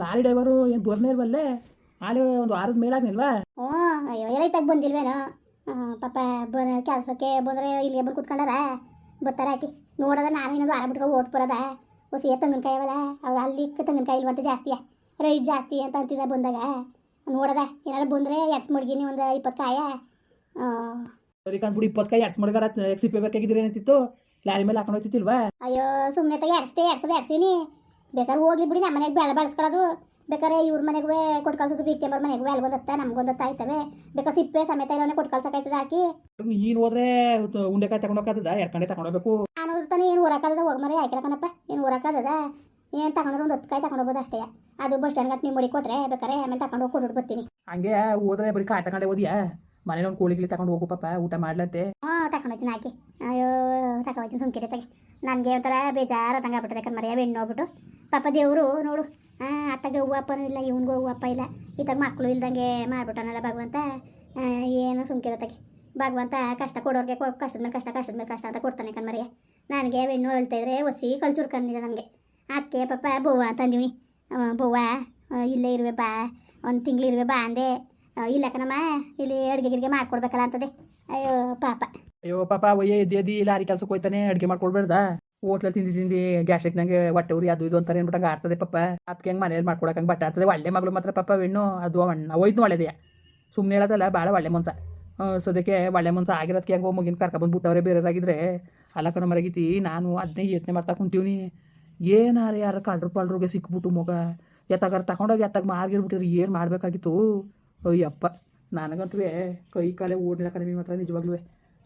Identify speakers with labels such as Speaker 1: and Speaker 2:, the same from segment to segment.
Speaker 1: Lorry driver ಏನು ಬರ್ನೇ ಇಲ್ವಲ್ಲೇ? ಆಲೆ ಒಂದು ವಾರದ ಮೇಲಾಗ್ನಿಲ್ವಾ?
Speaker 2: ಹ್ಞೂ ಅಯ್ಯೋ ತಗ್ ಬಂದಿಲ್ವೇನೋ? ಪಾಪ ಬ ಕೆಲಸಕ್ಕೆ ಬಂದ್ರೆ ಇಲ್ಲಿಗೆ ಬಂದು ಕುತ್ಕೊಂಡಾರ? ಬರ್ತಾರ ಆಕಿ. ನೋಡದ ನಾನು ಇನ್ನೊಂದು ವಾರ ಬಿಟ್ಕೊಂಡು ಓಟ್ ಬರೋದ? ಹೊಸಿಯ ತೆಂಗಿನಕಾಯಿ ಅವಲ್ಲ ಅವ್ರು ಅಲ್ಲಿ ತೆಂಗಿನಕಾಯಿ ಇಲ್ವಂತ ಜಾಸ್ತಿಯ ರೈಟ್ ಜಾಸ್ತಿ ಅಂತ ಅಂತಿದ್ದ ಬಂದಾಗ. ನೋಡದ ಏನಾರು ಬಂದ್ರೆ ಎಡ್ಸ್ ಮಡ್ಗಿನಿ ಒಂದು ಇಪ್ಪತ್ತು ಕಾಯ.
Speaker 1: ಸರಿ ಕಂದ್ಬಿಡು ಇಪ್ಪತ್ತು ಕಾಯಿ ಎಡ್ಸ್ ಮಡ್ಗಾರ ಸಿಪ್ಪೆ ಬೇಕಾಗಿದ್ರೆ ಏನಂತಿತ್ತು ಲಾರಿ ಮೇಲೆ ಹಾಕೊಂಡು ಹೋಗ್ತಿತ್ತಿಲ್ವಾ
Speaker 2: ಅಯ್ಯೋ ಸುಮ್ಮನೆ ತಗ ಎಡ್ಸ್ತೆ ಎಡ್ಸದ ಎಡ್ಸೀನಿ. ಬೇಕಾದ್ರೆ ಹೋಗಿ ಬಿಡಿ ನಮ್ಮ ಮನೆಗೆ ಬೆಳೆ ಬೆಳೆಸ್ಕೊಳ್ಳೋದು ಬೇಕಾದ್ರೆ ಇವ್ರ ಮನೆಗೆ ಕೊಟ್ಟು ಕಳ್ಸೋದು ಬಿತ್ತಂಬರ್ ಮನೆಗೂ ಅಲ್ಲಿ ಒಂದತ್ತ ನಮ್ಗೊಂದತ್ತ ಆಯ್ತವೆ. ಬೇಕಾದ್ರೆ ಸಿಪ್ಪೆ ಸಮೇತ ಇರೋನೆ ಕೊಟ್ಟು ಕಳ್ಸೋಕಾಯ್ತದ ಹಾಕಿ
Speaker 1: ನೀನು ಹೋದ್ರೆ ಉಂಡೆಕಾಯಿ ತಗೊಂಡೋಗ್ತದ ಎಡ್ಕಂಡೆ ತಗೊಂಡೋಗ್ಬೇಕು
Speaker 2: ನಾನು ತಾನೆ ಏನು ಹೋಗಿ ಮರಿ ಆಯ್ಕಲ್ಲ ಕಣಪ್ಪ ಏನು ಊರಕ್ಕಾಗದ ಏನು ತಗೊಂಡ್ರೆ ಒಂದು ಹತ್ತು ತಗೊಂಡೋಗ್ಬೋದು ಅಷ್ಟೇ. ಅದು ಬಸ್ ಸ್ಟ್ಯಾಂಡ್ ಗಟ್ಟು ನಿಮ್ಮ ಕೊಟ್ರೆ ಬೇಕಾರೆ ಆಮೇಲೆ ತಗೊಂಡು ಹೋಗಿ ಕೊಟ್ಟು ಬರ್ತೀನಿ.
Speaker 1: ಹಂಗೆ ಹೋದ್ರೆ ಬರೀ ಕಾಟ ತಗೊಂಡೆ ಓದಿಯಾ ಮನೇಲಿ ಒಂದು ಕೋಳಿಗಿಲಿ ತಗೊಂಡು ಹೋಗು ಪಾಪ ಊಟ ಮಾಡ್ಲಂತೆ
Speaker 2: ಹಾಂ ತಗೊಂಡೋಗ್ತೀನಿ ಹಾಕಿ ಅಯ್ಯೋ ತಗೊಂಡೋಗ್ತೀನಿ ಸುಮ್ಕಿರಿ ತೆಗೆ. ನನಗೆ ಒಂಥರ ಬೇಜಾರ ತಂಗ ಆಗ್ಬಿಟ್ಟದೆ, ಯಾಕಂದ್ರೆ ಮರಿಯ ಹೆಣ್ಣು ಹೋಗ್ಬಿಟ್ಟು ಪಾಪ ದೇವರು ನೋಡು ಅತ್ತಗೆ ಹೂವು ಅಪ್ಪನೂ ಇಲ್ಲ, ಇವನಿಗೂ ಹೂವು ಅಪ್ಪ ಇಲ್ಲ ಇತ್ತಾಗ ಮಕ್ಕಳು ಇಲ್ದಂಗೆ ಮಾಡ್ಬಿಟ್ಟನಲ್ಲ ಭಗವಂತ. ಏನು ಸುಮ್ಕಿರ ತೆಗೆ ಭಗವಂತ ಕಷ್ಟ ಕೊಡೋರಿಗೆ ಕಷ್ಟದ ಮೇಲೆ ಕಷ್ಟ, ಕಷ್ಟದ ಮೇಲೆ ಕಷ್ಟ ಅಂತ ಕೊಡ್ತಾನೆ ಕಣ್ ಮರಿಯ. ನನಗೆ ಹೆಣ್ಣು ಹೇಳ್ತಾ ಇದ್ರೆ ಒಸಿ ಕಲ್ಚೂರ್ ಕಣ್ಣಿದೆ ನನಗೆ. ಅದಕ್ಕೆ ಪಾಪ, ಬವ್ವ ಅಂತಂದೀವಿ ಬವ್ವ ಇಲ್ಲೇ ಇರುವೆ ಬಾ, ಒಂದು ತಿಂಗಳು ಇರುವೆ ಬಾ ಅಂದೆ. ಇಲ್ಲ ಇಲ್ಲಿ ಅಡುಗೆ ಗಿಡಿಗೆ ಮಾಡ್ಕೊಡ್ಬೇಕಲ್ಲ ಅಂತದೆ. ಅಯ್ಯೋ, ಪಾಪ.
Speaker 1: ಅಯ್ಯೋ, ಪಾಪ, ಒಯ್ಯ ಎದ್ದಿ ಲಾರಿ ಕೆಲ್ಸಕ್ಕೆ ಹೋಯ್ತಾನೆ, ಅಡುಗೆ ಮಾಡ್ಕೊಡ್ಬೇಡ್ದ ಹೋಟ್ಲಲ್ಲಿ ತಿಂದು ತಿಂದು ಗ್ಯಾಸ್ಟ್ರಿಕ್ ನಂಗೆ ಹೊಟ್ಟೆ ಉರಿ ಅದು ಇದು ಅಂತಾರೆ ಅನ್ಬಿಟ್ಟಂಗೆ ಆಡ್ತದೆ ಪಾಪ. ಅದಕ್ಕೆ ಹೆಂಗೆ ಮನೇಲಿ ಮಾಡ್ಕೊಡಕ್ಕೆ ಬಟ್ಟೆ ಆಡ್ತದೆ ಒಳ್ಳೆ ಮಗಳು ಮಾತ್ರ ಪಾಪ ಹೆಣ್ಣು, ಅದು ಅಣ್ಣ ಹೋಯ್ತು ಒಳ್ಳೆದೆಯಾ ಸುಮ್ಮನೆ ಹೇಳೋದಲ್ಲ ಭಾಳ ಒಳ್ಳೆ ಮನ್ಸ. ಸದ್ಯಕ್ಕೆ ಒಳ್ಳೆ ಮನ್ಸ ಆಗಿರೋದಕ್ಕೆ ಹೆಂಗೋ ಮುಗಿನ ಕರ್ಕೊಂಬಂದ್ಬಿಟ್ಟವ್ರೆ ಬೇರೆಯವರಾಗಿದ್ರೆ ಅಲ್ಲಕನ ಮರಗಿತಿ, ನಾನು ಅದನ್ನೇ ಯೋಚನೆ ಮಾಡ್ತಾ ಕುಂತೀವಿ ಏನಾರು ಯಾರು ಕಳ್ರು ಪಳ್ರಿಗೆ ಸಿಕ್ಬಿಟ್ಟು ಮಗ. ಎತ್ತಾಗಾರ ತಗೊಂಡೋಗಿ ಎತ್ತಾಗ ಮಾರ್ಗಿರ್ಬಿಟ್ಟಿದ್ರೆ ಏನು ಮಾಡಬೇಕಾಗಿತ್ತು? ಅಯ್ಯಪ್ಪ, ನನಗಂತೂ ಕೈ ಕಾಲೇ ಓಡಿಲ್ಲ ಕಡಿಮೆ ಮಾತ್ರ ನಿಜವಾಗ್ಲೂ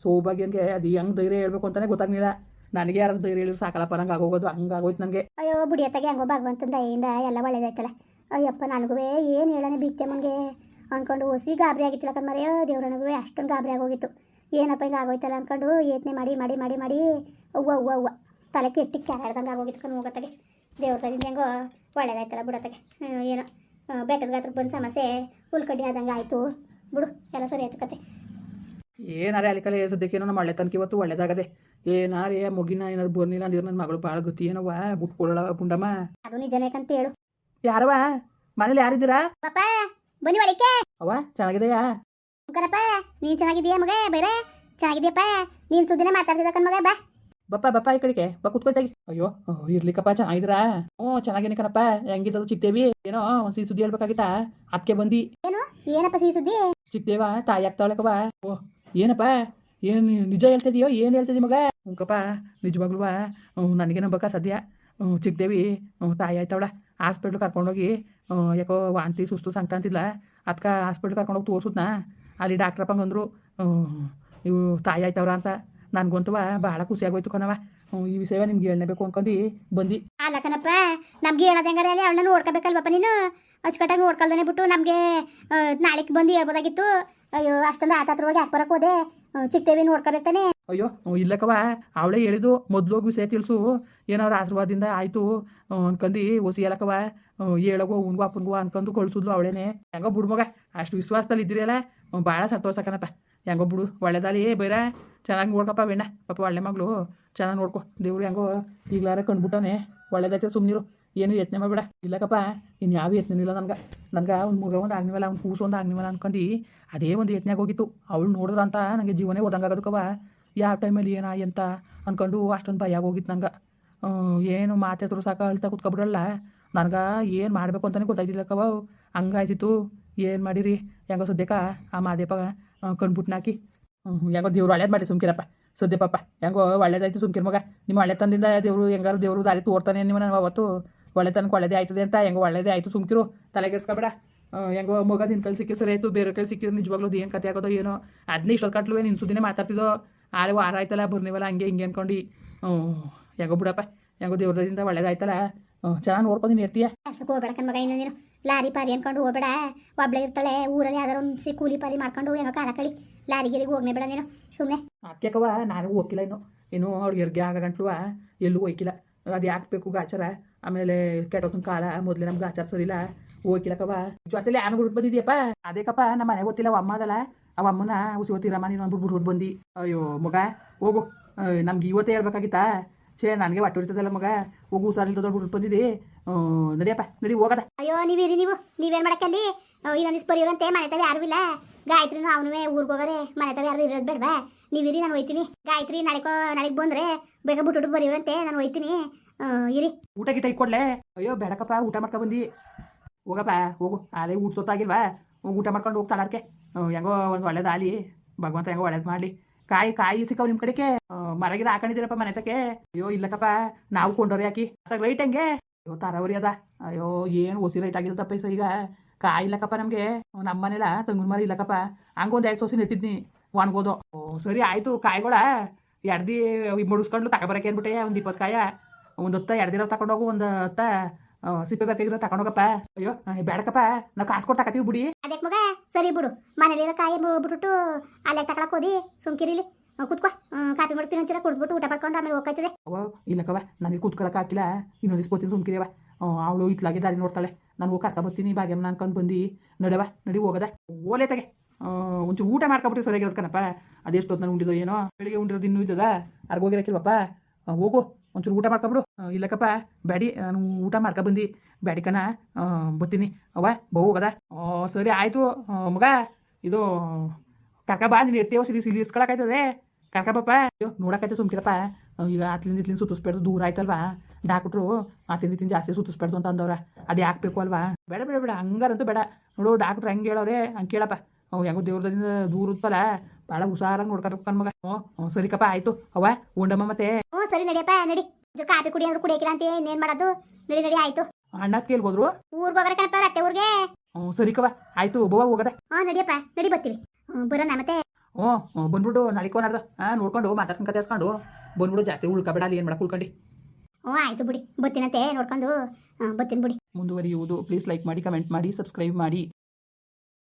Speaker 1: ಸೌಭಾಗ್ಯನ್ಗೆ ಅದು ಹೆಂಗ್ ಧೈರ್ಯ ಹೇಳ್ಬೇಕು ಅಂತಲೇ ಗೊತ್ತಾಗ್ಲಿಲ್ಲ. ನನಗೆ ಯಾರು ಧೈರ್ಯ ಹೇಳಿದ್ರು ಸಾಕಲ್ಲಪ್ಪ ನಂಗೆ ಆಗೋಗೋದು ಹಂಗಾಗೋಯ್ತು ನನಗೆ.
Speaker 2: ಅಯ್ಯೋ, ಬುಡಿಯತ್ತಾಗೆ ಹಂಗೋ ಭಗವಂತನ ದಯಿಂದ ಎಲ್ಲ ಒಳ್ಳೇದಾಯ್ತಲ್ಲ. ಅಯ್ಯಪ್ಪ, ನನಗೂ ಏನು ಹೇಳನೆ ಬಿತ್ತೆ ಮಂಗೆ ಅಂದ್ಕೊಂಡು ಹೊಸಿ ಗಾಬರಿ ಆಗಿತ್ತಿಲ್ಲ ಕಣ್ಮರೆಯೋ ದೇವ್ರನಗೂ ಅಷ್ಟೊಂದು ಗಾಬರಿ ಆಗೋಗಿತ್ತು. ಏನಪ್ಪ ಹಿಂಗೆ ಆಗೋಯ್ತಲ್ಲ ಅಂದ್ಕೊಂಡು ಯೋಚನೆ ಮಾಡಿ ಮಾಡಿ ಮಾಡಿ ಮಾಡಿ, ಅವ್ವ ಅವ್ವ ಅವ್ವ. ತಲೆ ಕೆಟ್ಟಿ ಕ್ಯಾರಡ್ದಂಗೆ ಆಗೋಗಿತ್ತು ಕಣ್ಣು ಹೋಗತ್ತಾಗೆ ದೇವ್ರ ತದಿಂದ ಹೆಂಗೋ ಒಳ್ಳೇದಾಯ್ತಲ್ಲ ಬಿಡತ್ತಾಗೆ. ಏನೋ. ಬೆಟ್ಟದ ಗಾತ್ರಕ್ಕೆ ಬಂದು ಸಮಸ್ಯೆ ಹುಲ್ಕಡ್ಡಿ ಆದಂಗೆ ಆಯಿತು. ಬಿಡು ಎಲ್ಲ ಸರಿ ಆಯ್ತು ಕತೆ.
Speaker 1: ಏನಾರೇ ಅಲ್ಲಿಕಲೆ ಸದ್ಯಕ್ಕೆ ಏನೋ ನಮ್ಮ ಒಳ್ಳೆ ತನಕ ಇವತ್ತು ಒಳ್ಳೇದಾಗದೆ? ಏನಾರೇ ಮುಗಿನ ಏನಾರು ಬರ್ನಿಲ್ಲ ಅಂದ್ರೆ ನನ್ನ ಮಗಳು ಭಾಳ ಗತಿ ಏನವ ಬಿಟ್ಕೊಡಲ್ಲ ಪುಂಡಮ್ಮ.
Speaker 2: ಅದು ನಿಜನೇ ಹೇಳು.
Speaker 1: ಯಾರವ ಮನೇಲಿ ಯಾರಿದ್ದೀರಾ?
Speaker 2: ಪಾಪ ಬನ್ನಿ ಒಳಿಕೆ
Speaker 1: ಅವ ಚೆನ್ನಾಗಿದೆಯಾ?
Speaker 2: ಕರಪ್ಪ ನೀನ್ ಚೆನ್ನಾಗಿದೀಯ ಮಗ? ಬೇರೆ? ಚೆನ್ನಾಗಿದೆಯಪ್ಪ ನೀನ್ ಸುದ್ದಿನ ಮಾತಾಡ್ತಿದ್ದ ಮಗ ಬಾ.
Speaker 1: ಬಪ್ಪ ಬಪ್ಪ ಈ ಕಡೆಗೆ. ಬಾ ಕುತ್ಕೊಯ್ತಾಗಿ ಅಯ್ಯೋ ಇರ್ಲಿಕ್ಕಪ್ಪ ಚೆನ್ನಾಗಿದ್ರಾ ಹ್ಞೂ ಚೆನ್ನಾಗೇನೆ ಕಣಪ್ಪ. ಹೆಂಗಿದ್ದದು ಚಿಕ್ತೇವಿ ಏನೋ ಒಂದ್ ಸಿಹಿ ಸುದ್ದಿ ಹೇಳ್ಬೇಕಾಗಿತ್ತಾ? ಅದಕ್ಕೆ ಏನೋ?
Speaker 2: ಏನಪ್ಪ ಸಿಹಿ ಸುದ್ದಿ?
Speaker 1: ಚಿಕ್ತೇವ ತಾಯಿ ಆಗ್ತಾವಳಕವ ಓ ಏನಪ್ಪ? ಏನು ನಿಜ ಹೇಳ್ತಿದೀಯೋ ಏನು ಹೇಳ್ತಿದ್ದಿ ಮಗ? ಉಂಕಪ್ಪ ನಿಜವಾಗ್ಲೂ ನನಗೆ ನಂಬಕ ಸದ್ಯ? ಚಿಕ್ಕದೇವಿ ತಾಯಿ ಆಯ್ತವಳ. ಹಾಸ್ಪಿಟ್ಲ್ ಕರ್ಕೊಂಡೋಗಿ ಯಾಕೋ ವಾಂತಿ ಸುಸ್ತು ಸಂಕಟ ಅಂತಿಲ್ಲ ಅದಕ್ಕೆ ಹಾಸ್ಪಿಟ್ಲ್ ಕರ್ಕೊಂಡೋಗಿ ತೋರ್ಸುದ್ನ? ಅಲ್ಲಿ ಡಾಕ್ಟ್ರಪ್ಪ ಅಂದ್ರು ಇವು ತಾಯಿ ಆಯ್ತವ್ರ ಅಂತ. ನನಗಂತೂ ಭಾಳ ಖುಷಿಯಾಗೋಯ್ತು ಕಣವ ಈ ವಿಷಯ ನಿಮ್ಗೆ ಹೇಳಬೇಕು ಅನ್ಕೊಂಡು. ಬಂದಿ.
Speaker 2: ಅಲ್ಲ ಕಣಪ್ಪ ನಮ್ಗೆ ಹೇಳದಂಗಾರೆ ಹೆಂಗಾರೆ ಅಲ್ಲಿ ಅವಳನ್ನ ನೋಡ್ಕೋಬೇಕಲ್ವಪ್ಪ ನೀನು? ಅಚ್ಚುಕಟ್ಟಾಗಿ ಓಡ್ಕೊಳ್ದೇ ಬಿಟ್ಟು ನಮಗೆ ನಾಳೆಗೆ ಬಂದು ಹೇಳ್ಬೋದಾಗಿತ್ತು. ಅಯ್ಯೋ ಅಷ್ಟೊಂದು ಆತ ಹತ್ರವಾಗಿ ಯಾಕೆ ಬರಕ್ಕೆ ಹೋದೆ ಚಿಕ್ಕದೇವಿ ನೋಡ್ಕೋಬೇಕು ತಾನೆ?
Speaker 1: ಅಯ್ಯೋ ಇಲ್ಲಕ್ಕವ ಅವಳೇ ಹೇಳಿದ್ದು ಮೊದಲು ಹೋಗಿ ವಿಷಯ ತಿಳಿಸು. ಏನಾದ್ರು ಆಶೀರ್ವಾದದಿಂದ ಆಯಿತು. ಅನ್ಕಂದು ಒಸಿ ಹೇಳಕ್ಕವ ಹೇಳಗೋ ಉನ್ಗೋ ಅಪ್ಪನ್ಗೋ ಅನ್ಕೊಂಡು ಕಳ್ಸಿದ್ಲು ಅವಳೇನೆ. ಹೆಂಗೋ ಬಿಡ್ಮಗ ಅಷ್ಟು ವಿಶ್ವಾಸದಲ್ಲಿ ಇದ್ದಿರಲ್ಲ ಭಾಳ ಸಂತೋಷ ಕಣಪ್ಪ. ಹೆಂಗೋ ಬಿಡು, ಒಳ್ಳೇದಾಲಿ ಬೇರೆ, ಚೆನ್ನಾಗಿ ನೋಡ್ಕಪ್ಪ ಬೆಣ್ಣ. ಪಾಪ ಒಳ್ಳೆ ಮಗಳು, ಚೆನ್ನಾಗಿ ನೋಡ್ಕೊ. ದೇವ್ರು ಹೆಂಗೋ ಈಗಲಾರ ಕಂಡ್ಬಿಟ್ಟವನೆ. ಒಳ್ಳೇದೈತೆ ಸುಮ್ಮನಿರು ಏನು ಯತ್ನೆ ಮಾಡಬೇಡ. ಇಲ್ಲಕ್ಕಪ್ಪ ಇನ್ನು ಯಾವ ಯತ್ನ ಇಲ್ಲ ನನಗೆ. ನನಗೆ ಅವ್ನು ಮಗ ಒಂದು ಆಗ್ನಿವಲ್ಲ, ಅವ್ನು ಕೂಸು ಒಂದು ಆಗ್ನಿವಲ್ಲ ಅನ್ಕೊಂಡು ಅದೇ ಒಂದು ಯತ್ನಾಗ ಹೋಗಿತ್ತು. ಅವಳು ನೋಡಿದ್ರಂತ ನನಗೆ ಜೀವನೇ ಓದಂಗಾಗದಕ್ಕವ ಯಾವ ಟೈಮಲ್ಲಿ ಏನ ಎಂತ ಅಂದ್ಕೊಂಡು ಅಷ್ಟೊಂದು ಭಯ ಆಗೋಗಿತ್ತು ನಂಗೆ. ಏನು ಮಾತಾದ್ರು ಸಾಕ ಅಳ್ತಾ ಕುತ್ಕೊಬಿಡಲ್ಲ. ನನಗೆ ಏನು ಮಾಡಬೇಕು ಅಂತಲೇ ಗೊತ್ತಾಯ್ತಿಲ್ಲಕ್ಕವ ಹಂಗಾಯ್ತಿತ್ತು. ಏನು ಮಾಡಿರಿ? ಹೆಂಗೋ ಸದ್ಯಕ್ಕ ಆ ಮಾದೇಪ ಕಣ್ಬಿಟ್ನಾಕಿ ಯಾಕೋ ದೇವ್ರು ಒಳ್ಳೇದು ಮಾಡಿ ಸುಮ್ಕಿರಪ್ಪ. ಸದ್ಯ ಪಾಪ. ಹೆಂಗೋ ಒಳ್ಳೇದಾಯ್ತು ಸುಮ್ಕಿರ್ ಮಗ. ನಿಮ್ಮ ಹಳೆತನದಿಂದ ದೇವರು ಹೆಂಗಾರು ದೇವರು ದಾರಿ ತೋರ್ತಾನೆ ನಿಮ್ಮನ್ನ ಅವತ್ತು? ಒಳ್ಳೆ ತನಕ ಒಳ್ಳೇದೇ ಆಯ್ತದೆ ಅಂತ ಹೆಂಗೋ ಒಳ್ಳೇದೇ ಆಯಿತು ಸುಮ್ಕಿರು. ತಲೆಗೆಡ್ಸ್ಕೊಬೇಡ ಹೆಂಗೋ ಮಗ ನಿನ್ನ ಕೈಲಿ ಸಿಕ್ಕಿ ಸರಿ ಬೇರೆ ಕೈ ಸಿಕ್ಕಿದ್ರೆ ನಿಜವಾಗ್ಲೂ ಏನು ಕತೆ ಆಗೋದೋ ಏನೋ. ಅದನ್ನೇ ಇಷ್ಟೊತ್ತು ಕಟ್ಲುವೆ ನಿನ್ನ ಸುದ್ದಿನೇ ಮಾತಾಡ್ತಿದ್ದೋ? ಆರೆ ವಾರ ಆಯ್ತಲ್ಲ, ಬರ್ನಿವಲ್ಲ, ಹಂಗೆ ಹಿಂಗೆ ಅನ್ಕೊಂಡು. ಹ್ಞೂ ಹೆಂಗೋ ಬಿಡಪ್ಪ. ಹೆಂಗೋ ದೇವ್ರದಿಂದ ಒಳ್ಳೇದಾಯ್ತಲ್ಲ. ಚೆನ್ನಾಗಿ ನೋಡ್ಕೊಂಡು ನೀನು ಇರ್ತೀಯ
Speaker 2: ಮಗ ಲಾರಿ ಪಾರಿ ಅನ್ಕೊಂಡು ಹೋಗ್ಬೇಡ. ಒಬ್ಳೆ ಇರ್ತಾಳೆ, ಊರಲ್ಲಿ ಯಾವ್ದಾರು ಒಂದು ಕೂಲಿ ಪಾರಿ ಮಾಡ್ಕೊಂಡು ಏನೋ ಕಾಲ ಕಳಿ. ಲಾರಿ ಗಿರಿಗೆ ಹೋಗ್ನೇ ಬೇಡ ನೀನು. ಸುಮ್ಮನೆ
Speaker 1: ಅದಕ್ಕೆಕವ ನಾನು ಹೋಗಿಲ್ಲ ಇನ್ನು. ಇನ್ನು ಅವ್ರಿಗೆ ಆಗ ಗಂಟ್ಲುವ, ಎಲ್ಲೂ ಹೋಯ್ಕಿಲ್ಲ. ಅದು ಯಾಕೆ ಬೇಕು ಗಾಚಾರ? ಆಮೇಲೆ ಕೆಟ್ಟೋತನ ಕಾಲ, ಮೊದಲೇ ನಮ್ಗೆ ಗಾಚಾರ ಸರಿಲ್ಲ. ಹೋಗಿಲ್ಲಕವ ಜೊತೆಲಿ ಯಾನು ಬಿಟ್ಟು ಬಂದಿದ್ಯಪ್ಪ. ಅದೇಕಪ್ಪ ನಮ್ಮ ಮನೆ ಗೊತ್ತಿಲ್ಲ ಅವ ಅಮ್ಮ ಅದಲ್ಲ. ಅವ ಅಮ್ಮನ ಉಸಿ ಓದ್ತಿರಮ್ಮ ನೀನು ಅಂದ್ಬಿಟ್ಟು ಬಿಟ್ಬಿಟ್ಟು ಬಂದು. ಅಯ್ಯೋ, ಮಗ, ಹೋಗು. ನಮ್ಗೆ ಇವತ್ತೇ ಹೇಳ್ಬೇಕಾಗಿತ್ತಾ? ಛೇ ನನಗೆ ಒಟ್ಟು ಉರಿತದಲ್ಲ ಮಗ. ಹೋಗು ಹುಷಾರಿಲ್ದ ಬಿಟ್ಬಿಟ್ಟು ಬಂದಿದ್ದಿ. ನಡಿಯಪ್ಪ ನಡಿ ಹೋಗದ.
Speaker 2: ಅಯ್ಯೋ ನೀವಿರಿ ನೀವು. ನೀವೇನು ಮಾಡಕ್ಕಲ್ಲಿ? ಇನ್ನೊಂದು ದಿವ್ಸ ಬರೀವ್ರಂತೆ ಮನೆ ತಾವ ಯಾರು ಇಲ್ಲ. ಗಾಯತ್ರಿ ಅವನು ಊರಿಗೆ ಹೋಗೋರೆ ಮನೆ ತಾವ ಯಾರು ಇರೋದು ಬೇಡವಾ? ನೀವಿರಿ ನಾನು ಹೋಯ್ತೀನಿ. ಗಾಯತ್ರಿ ನಾಳೆಕೋ ನಾಳೆಗೆ ಬಂದ್ರೆ ಬೇಗ ಬಿಟ್ಟು ಬರೀವ್ರಂತೆ ನಾನು ಹೋಯ್ತೀನಿ. ಇರಿ.
Speaker 1: ಊಟ ಗಿಟ ಇಕ್ಕೊಡ್ಲೆ ಅಯ್ಯೋ ಬೇಡಕಪ್ಪ ಊಟ ಮಾಡ್ಕೊ ಬಂದಿ. ಹೋಗಪ್ಪ ಹೋಗು. ಅದೇ ಊಟ ಸೊತ್ತಾಗಿಲ್ವಾ? ಊಟ ಮಾಡ್ಕೊಂಡು ಹೋಗಿ ತಲಾರ್ಕೆ ಹೆಂಗೋ ಒಂದು ಒಳ್ಳೇದಾಗಲಿ ಭಗವಂತ ಹೆಂಗೋ ಒಳ್ಳೇದು ಮಾಡಲಿ. ಕಾಯಿ ಕಾಯಿ ಸಿಕ್ಕವ್ ನಿಮ್ಮ ಕಡೆಗೆ? ಮರಗಿರ ಹಾಕೊಂಡಿದ್ದೀರಪ್ಪ ಮನೆ ತಕ್ಕೆ? ಅಯ್ಯೋ ಇಲ್ಲಕಪ್ಪ ನಾವು ಕೊಂಡೋರಿ ಹಾಕಿ ಅದಾಗ ರೈಟ್ ಹೆಂಗೆ? ಅಯ್ಯೋ, ತರವರಿ ಅದ. ಅಯ್ಯೋ, ಏನು ಹೊಸಿ ರೈಟ್ ಆಗಿರುತ್ತಪ್ಪ ಈಗ ಈಗ. ಕಾಯಿ ಇಲ್ಲಕಪ್ಪ ನಮಗೆ. ನಮ್ಮ ಮನೇಲ ತಂಗುನ್ ಮರ ಇಲ್ಲಕ್ಕಪ್ಪ. ಹಂಗೊಂದು ಎರಡು ಸೋಸಿ ನೆಟ್ಟಿದ್ನಿ ಒಣಗೋದು. ಓ, ಸರಿ ಆಯಿತು, ಕಾಯಿಗಳ. ಎಡ್ದಿ ಮುಡಿಸ್ಕೊಂಡು ತಗೊಬರಕ್ಕೆ ಅಂದ್ಬಿಟ್ಟೆ, ಒಂದು ಇಪ್ಪತ್ತು ಕಾಯ. ಒಂದು ಹೊತ್ತ ಎಡ್ದಿರೋ ತಗೊಂಡೋಗು ಒಂದು ಹೊತ್ತ. ಸಿಪ್ಪೆ ಬೇಕಾಗಿರೋ ತಗೊಂಡೋಗಪ್ಪ. ಅಯ್ಯೋ ಬೇಡಕಪ್ಪ ನಾವು ಕಾಸು ಕೊಟ್ಟು ತಗತೀವಿ ಬಿಡಿ.
Speaker 2: ಅದಕ್ಕೆ ಮಗ ಸರಿ ಬಿಡು. ಮನೇಲಿರೋ ಕಾಯಿ ಬಿಟ್ಬಿಟ್ಟು ಅಲ್ಲೇ ತಗೊಳಕ್ ಹೋದಿ. ಸುಮ್ಕಿರಿಲಿ. ಕುತ್ಕೋ. ಕಾಫಿ ಮಾಡ್ತೀನಿ ಒಂಚೂರ ಕುಡ್ಬಿಟ್ಟು ಊಟ ಪಡ್ಕೊಂಡು ಆಮೇಲೆ ಹೋಗ್ತದೆ
Speaker 1: ಅವ ಇಲ್ಲಕ್ಕವ ನನಗೆ ಕೂತ್ಕೊಳಕ್ಕೆ ಹಾಕಿಲ್ಲ. ಇನ್ನೊಂದು ದಿಸ್ಬೋತೀನಿ ಸುಮ್ಕಿರಿಯವ ಅವಳು ಇತ್ಲಾಗೆ ದಾರಿ ನೋಡ್ತಾಳೆ. ನಾನು ಹೋಗಿ ಕರ್ಕ ಬರ್ತೀನಿ ಭಾಗ್ಯಮ್ಮ ಅನ್ಕೊಂಡು ಬಂದು. ನಡವ ನಡಿ ಹೋಗದ. ಓಲೆ ತಗೆ. ಒಂಚೂರು ಊಟ ಮಾಡ್ಕೊಬಿಟ್ಟು ಸರಿಯಾಗಿರೋದು ಕಣಪ್ಪ. ಅದೆಷ್ಟೊತ್ತು ನಾನು ಉಂಡಿದೋ ಏನೋ. ಬೆಳಿಗ್ಗೆ ಉಂಡಿರೋದು ಇನ್ನೂ ಇದ್ದದ. ಅರ್ಗೋಗಿರಕ್ಕಿಲ್ವಪ್ಪ ಹೋಗು. ಒಂಚೂರು ಊಟ ಮಾಡ್ಕೊಬಿಡು. ಇಲ್ಲಕ್ಕಪ್ಪ ಬ್ಯಾಡಿ ನಾನು ಊಟ ಮಾಡ್ಕೊ ಬಂದು. ಬ್ಯಾಡಿಕನ ಬರ್ತೀನಿ. ಅವ ಬಹು ಹೋಗದ. ಸರಿ, ಆಯಿತು ಮಗ. ಇದು, ಕರ್ಕ ಬಾ, ನೀನು ಇರ್ತೀವೋ ಸಿಲಿ ಸಿಲಿ ಇಸ್ಕೊಳಕಾಯ್ತದೆ ಕರ್ಕ ಬಾಪ ನೋಡಕೈತೆ ಸುಮ್ಕಿರಪ್ಪ. ಈಗ ಆತ್ಲಿಂದ ಇತ್ಲಿಂದ ಸುತ್ತಿಸ್ಬೇಡ್ದು, ದೂರ ಆಯ್ತಲ್ವಾ? ಡಾಕ್ಟ್ರು ಆತ್ಲಿಂದ ಇತ್ತಿಂದ ಜಾಸ್ತಿ ಸುತ್ತಿಸ್ಬೇಡ್ದು ಅಂತ ಅಂದವ್ರ ಅದು ಯಾಕೆ ಬೇಕು ಅಲ್ವಾ? ಬೇಡ ಬೇಡ ಬೇಡ, ಹಂಗಾರಂತೂ ಬೇಡ. ನೋಡು ಡಾಕ್ಟ್ರು ಹೆಂಗೆ ಹೇಳೋರೆ, ಹಂಗೆ ಕೇಳಪ್ಪ. ಅವ್ ಹೆಂಗೋ ದೇವ್ರದಿಂದ ದೂರ ಉತ್ಪಲ್ಲ ಭಾಳ ಹುಷಾರಾಗಿ ನೋಡ್ಕೊಬೇಕು ಕಣ್ಮಗ ಹ್ಞೂ ಸರಿಕಪ್ಪ ಆಯಿತು. ಅವ ಉಂಡಮ್ಮ ಮತ್ತೆ.
Speaker 2: ಹ್ಞೂ ಸರಿ ನಡಿಯಪ್ಪ ನಡಿ. ಒಂಚೂರು ಕಾಫಿ ಕುಡಿ ಅಂದ್ರೆ ಕುಡಿಯಕಿಲ್ಲ ಅಂತ ಇನ್ನೇನು ಮಾಡೋದು? ನಡಿ ನಡಿ ಆಯ್ತು.
Speaker 1: ಅಣ್ಣ ಕೇಳ್ಬೋದ್ರು
Speaker 2: ಊರ್ಗೆ ಹೋಗ್ರೆ ಕಣಪ್ಪ ಅತ್ತೆ ಊರಿಗೆ?
Speaker 1: ಹ್ಞೂ ಸರಿಕವ ಆಯ್ತು ಒಬ್ಬವ ಹೋಗದೆ.
Speaker 2: ಹ್ಞೂ ನಡಿಯಪ್ಪ ನಡಿ ಬರ್ತೀವಿ. ಹ್ಞೂ ಬರೋಣ ಮತ್ತೆ.
Speaker 1: ಹ್ಞೂ ಹ್ಞೂ ಬಂದ್ಬಿಟ್ಟು ನಡಿಕೋ ನಾಡ್ದು. ಹಾಂ ನೋಡ್ಕೊಂಡು ಮಾತಾಡ್ಸ್ಕೊಂಡು ಕತೆಸ್ಕೊಂಡು ಬಂದ್ಬಿಡು ಜಾಸ್ತಿ ಉಳ್ಕಬೇಡ ಅಲ್ಲಿ ಏನು ಮಾಡಕ್ಕೆ ಉಳ್ಕೊಂಡು.
Speaker 2: ಹ್ಞೂ ಆಯ್ತು ಬಿಡಿ ಬರ್ತೀನಂತೆ ನೋಡ್ಕೊಂಡು. ಬರ್ತೀನಿ ಬಿಡಿ.
Speaker 1: ಮುಂದುವರಿಯುವುದು ಪ್ಲೀಸ್ ಲೈಕ್ ಮಾಡಿ ಕಮೆಂಟ್ ಮಾಡಿ ಸಬ್ಸ್ಕ್ರೈಬ್ ಮಾಡಿ.